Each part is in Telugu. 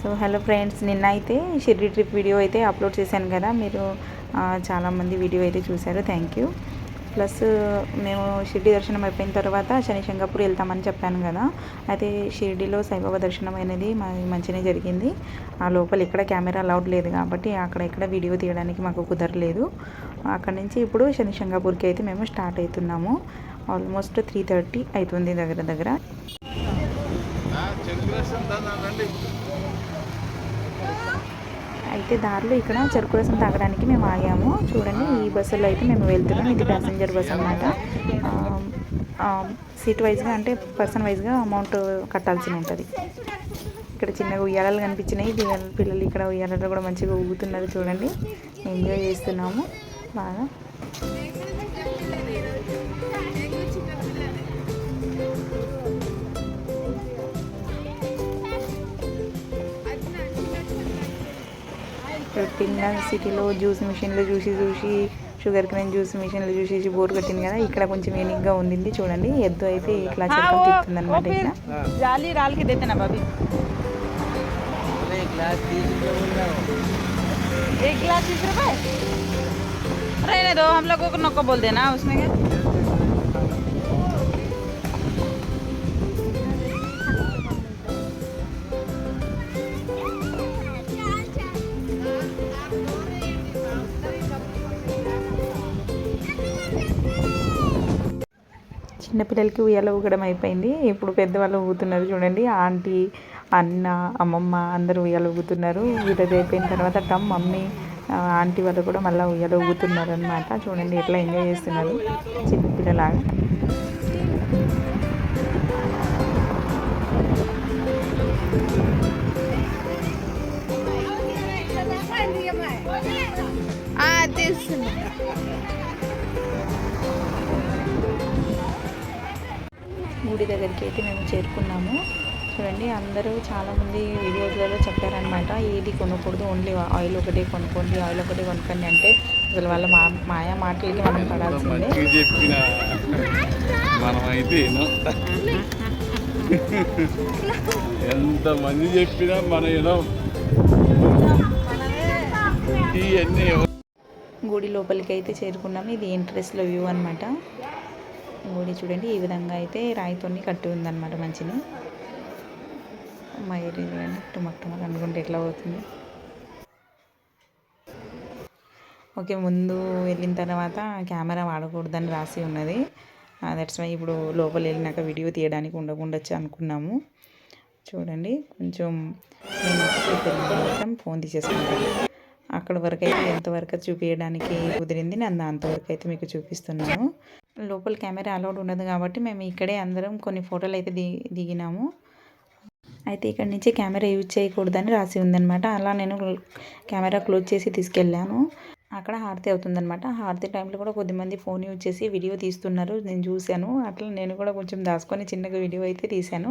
సో హలో ఫ్రెండ్స్ నిన్న అయితే షిర్డి ట్రిప్ వీడియో అయితే అప్లోడ్ చేశాను కదా మీరు చాలామంది వీడియో అయితే చూశారు థ్యాంక్ యూ. ప్లస్ మేము షిరిడి దర్శనం అయిపోయిన తర్వాత శని శంగాపూర్ వెళ్తామని చెప్పాను కదా అయితే షిరిడిలో సాయిబాబా దర్శనం అనేది మా- మంచిగానే జరిగింది. ఆ లోపల ఎక్కడ కెమెరా అలౌడ్ లేదు కాబట్టి అక్కడ ఎక్కడ వీడియో తీయడానికి మాకు కుదరలేదు. అక్కడ నుంచి ఇప్పుడు శని శంగాపూర్కి అయితే మేము స్టార్ట్ అవుతున్నాము. ఆల్మోస్ట్ త్రీ థర్టీ అవుతుంది దగ్గర దగ్గర. అయితే దారిలో ఇక్కడ చెరుకు రసం తాగడానికి మేము ఆగాము. చూడండి ఈ బస్సులో అయితే మేము వెళ్తున్నాం. ఇది ప్యాసింజర్ బస్ అనమాట సీట్ వైజ్గా అంటే పర్సన్ వైజ్గా అమౌంట్ కట్టాల్సి ఉంటుంది. ఇక్కడ చిన్నగా ఉయ్యాలలు కనిపించినాయి. పిల్లలు పిల్లలు ఇక్కడ ఉయ్యాలలో కూడా మంచిగా ఊగుతున్నారు చూడండి. ఎంజాయ్ చేస్తున్నాము. బాగా. ఇక్కడ పిల్ల సిటీలో జ్యూస్ మిషన్లు చూసి చూసి షుగర్ క్రేన్ జ్యూస్ మిషన్లు చూసి చూసి బోర్ కట్టింది కదా ఇక్కడ కొంచెం యూనిక్గా ఉండింది చూడండి ఎద్దు అయితే ఇట్లా చెక్కలు తిప్పుతుంది అనమాట ఇట్లా जाली डाल के देते ना भाभी एक गिलास तीस रुपए रहने दो हम लोगों को नको बोल देना उसमें क्या చిన్నపిల్లలకి ఉయ్యాల ఊగడం అయిపోయింది. ఇప్పుడు పెద్దవాళ్ళు ఊగుతున్నారు చూడండి. ఆంటీ అన్న అమ్మమ్మ అందరూ ఉయ్యాల ఊగుతున్నారు. వీళ్ళది అయిపోయిన తర్వాత టమ్ మమ్మీ ఆంటీ వాళ్ళు కూడా మళ్ళీ ఉయ్యాల ఊగుతున్నారు అనమాట చూడండి ఎట్లా ఎంజాయ్ చేస్తున్నారు చిన్నపిల్లలాగా గుడి దగ్గరికి అయితే మేము చేరుకున్నాము. చూడండి అందరూ చాలామంది వీడియోస్లలో చెప్పారనమాట ఏది కొనకూడదు ఓన్లీ ఆయిల్ ఒకటే కొనుక్కోండి ఆయిల్ ఒకటే కొనుక్కోండి అంటే అసలు వాళ్ళ మా మాయా మాటలకి మనం పడాల్సిందే. మనమైతే ఎంత మంది చెప్పినా మన గుడి లోపలికి అయితే చేరుకున్నాము. ఇది ఎంట్రెస్లో వ్యూ అనమాట గుడి చూడండి ఈ విధంగా అయితే రాయితోని కట్టి ఉందన్నమాట మంచిని. మా ఏరియా చూడండి టుమక్ టుమక్ అనుకుంటే ఎట్లా అవుతుంది ఓకే ముందు వెళ్ళిన తర్వాత కెమెరా వాడకూడదని రాసి ఉన్నది. దట్స్ వై ఇప్పుడు లోపల వెళ్ళినాక వీడియో తీయడానికి ఉండకుండొచ్చు అనుకున్నాము. చూడండి కొంచెం నేను ఫోన్ తీసేసుకుంటాను. అక్కడ వరకు అయితే ఎంతవరకు చూపించడానికి కుదిరింది నేను దాంతవరకు అయితే మీకు చూపిస్తున్నాను. లోపల కెమెరా అలౌడ్ ఉండదు కాబట్టి మేము ఇక్కడే అందరం కొన్ని ఫోటోలు అయితే ది దిగినాము. అయితే ఇక్కడ నుంచి కెమెరా యూజ్ చేయకూడదని రాసి ఉందనమాట అలా నేను కెమెరా క్లోజ్ చేసి తీసుకెళ్ళాను. అక్కడ హారతి అవుతుందనమాట హారతి టైంలో కూడా కొద్దిమంది ఫోన్ యూజ్ చేసి వీడియో తీస్తున్నారు. నేను చూశాను. అట్లా నేను కూడా కొంచెం దాచుకొని చిన్నగా వీడియో అయితే తీశాను.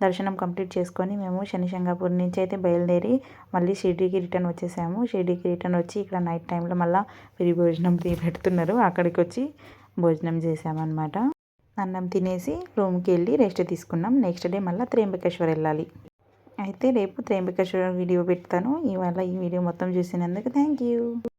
దర్శనం కంప్లీట్ చేసుకొని మేము శనిశంగాపూర్ నుంచి అయితే బయలుదేరి మళ్ళీ షిర్డీకి రిటర్న్ వచ్చేసాము. షిర్డీకి రిటర్న్ వచ్చి ఇక్కడ నైట్ టైంలో మళ్ళీ ఫ్రీ భోజనం ఫ్రీ పెడుతున్నారు. అక్కడికి వచ్చి భోజనం చేసామన్నమాట. అన్నం తినేసి రూమ్కి వెళ్ళి రెస్ట్ తీసుకున్నాం. నెక్స్ట్ డే మళ్ళీ త్రేంబకేశ్వర్ వెళ్ళాలి. అయితే రేపు త్రేంబకేశ్వర వీడియో పెడతాను. ఇవాళ ఈ వీడియో మొత్తం చూసినందుకు థ్యాంక్ యూ